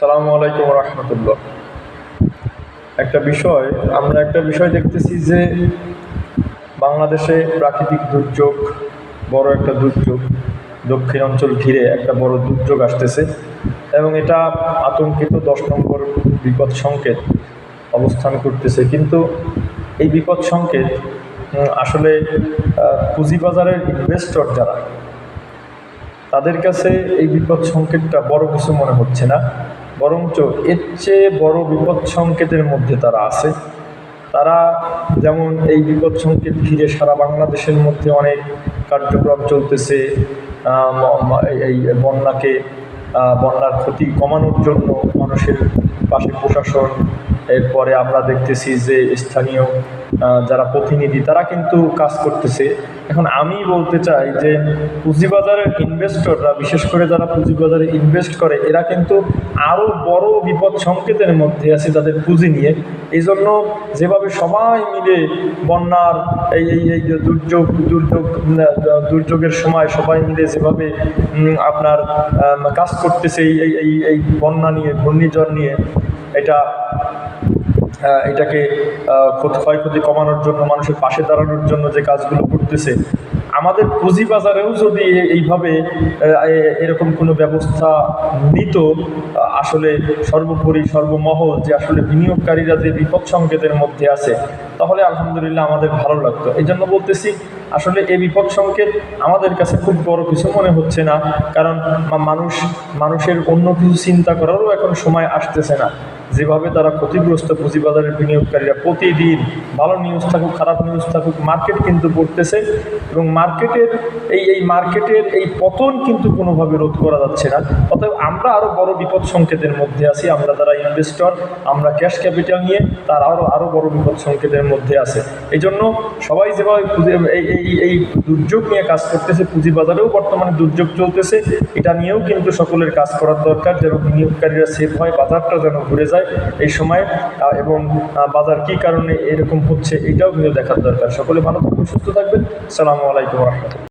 সালামু আলাইকুম রহমতুল্লাহ। একটা বিষয়, আমরা একটা বিষয় দেখতেছি যে বাংলাদেশে প্রাকৃতিক দুর্যোগ বড় একটা দুর্যোগ, দক্ষিণ অঞ্চল ঘিরে একটা বড় দুর্যোগ আসতেছে এবং এটা আতঙ্কিত দশ নম্বর বিপদ সংকেত অবস্থান করতেছে। কিন্তু এই বিপদ সংকেত আসলে পুঁজিবাজারের ইনভেস্টর যারা, তাদের কাছে এই বিপদ সংকেতটা বড় কিছু মনে হচ্ছে না। বরঞ্চ এর চেয়ে বড় বিপদ সংকেতের মধ্যে তারা আছে। তারা যেমন এই বিপদ সংকেত ঘিরে সারা বাংলাদেশের মধ্যে অনেক কার্যক্রম চলতেছে এই- বন্যাকে বন্যার ক্ষতি কমানোর জন্য মানুষের পাশে প্রশাসন, এরপরে আমরা দেখতেছি যে স্থানীয় যারা প্রতিনিধি, তারা কিন্তু কাজ করতেছে। এখন আমি বলতে চাই যে পুঁজিবাজারের ইনভেস্টররা বিশেষ করে যারা পুঁজিবাজারে ইনভেস্ট করে, এরা কিন্তু আরও বড় বিপদ সংকেতের মধ্যে আছে তাদের পুঁজি নিয়ে। এই জন্য যেভাবে সবাই মিলে বন্যার, এই এই এই দুর্যোগ দুর্যোগ, দুর্যোগের সময় সবাই মিলে যেভাবে আপনার কাজ করতেছে এই এই এই বন্যা নিয়ে, ঘূর্ণিঝড় নিয়ে, এটা এটাকে ক্ষয়ক্ষতি কমানোর জন্য, মানুষের পাশে দাঁড়ানোর জন্য যে কাজগুলো করতেছে আমাদের পুঁজিবাজারেও যদি এইভাবে এরকম কোনো ব্যবস্থা নিত, আসলে সর্বোপরি সর্বমহল যে আসলে বিনিয়োগকারীরা যে বিপদ সংকেতের মধ্যে আছে, তাহলে আলহামদুলিল্লাহ আমাদের ভালো লাগতো। এই জন্য বলতেছি, আসলে এই বিপদ সংকেত আমাদের কাছে খুব বড় কিছু মনে হচ্ছে না, কারণ মানুষ, মানুষের অন্য কিছু চিন্তা করারও এখন সময় আসতেছে না। যেভাবে তারা ক্ষতিগ্রস্ত পুঁজিবাজারের বিনিয়োগকারীরা প্রতিদিন ভালো নিউজ থাকুক, খারাপ নিউজ থাকুক মার্কেট কিন্তু পড়তেছে এবং মার্কেটের এই এই মার্কেটের এই পতন কিন্তু কোনোভাবে রোধ করা যাচ্ছে না। অতএব আমরা আরও বড় বিপদ সংকেতের মধ্যে আছি, আমরা যারা ইনভেস্টর আমরা ক্যাশ ক্যাপিটাল নিয়ে, তার আরও আরও বড় বিপদ সংকেতের মধ্যে আছে। এই জন্য সবাই যেভাবে এই এই এই দুর্যোগ নিয়ে কাজ করতেছে, পুঁজিবাজারেও বর্তমানে দুর্যোগ চলতেছে, এটা নিয়েও কিন্তু সকলের কাজ করার দরকার, যেন বিনিয়োগকারীরা সেফ হয়, বাজারটা যেন ঘুরে যায়। এই সময় এবং বাজার কী কারণে এরকম হচ্ছে এটাও কিন্তু দেখার দরকার। সকলে ভালো থাকবেন, সুস্থ থাকবেন। সালামু আলাইকুম রহমতুল্লাহ।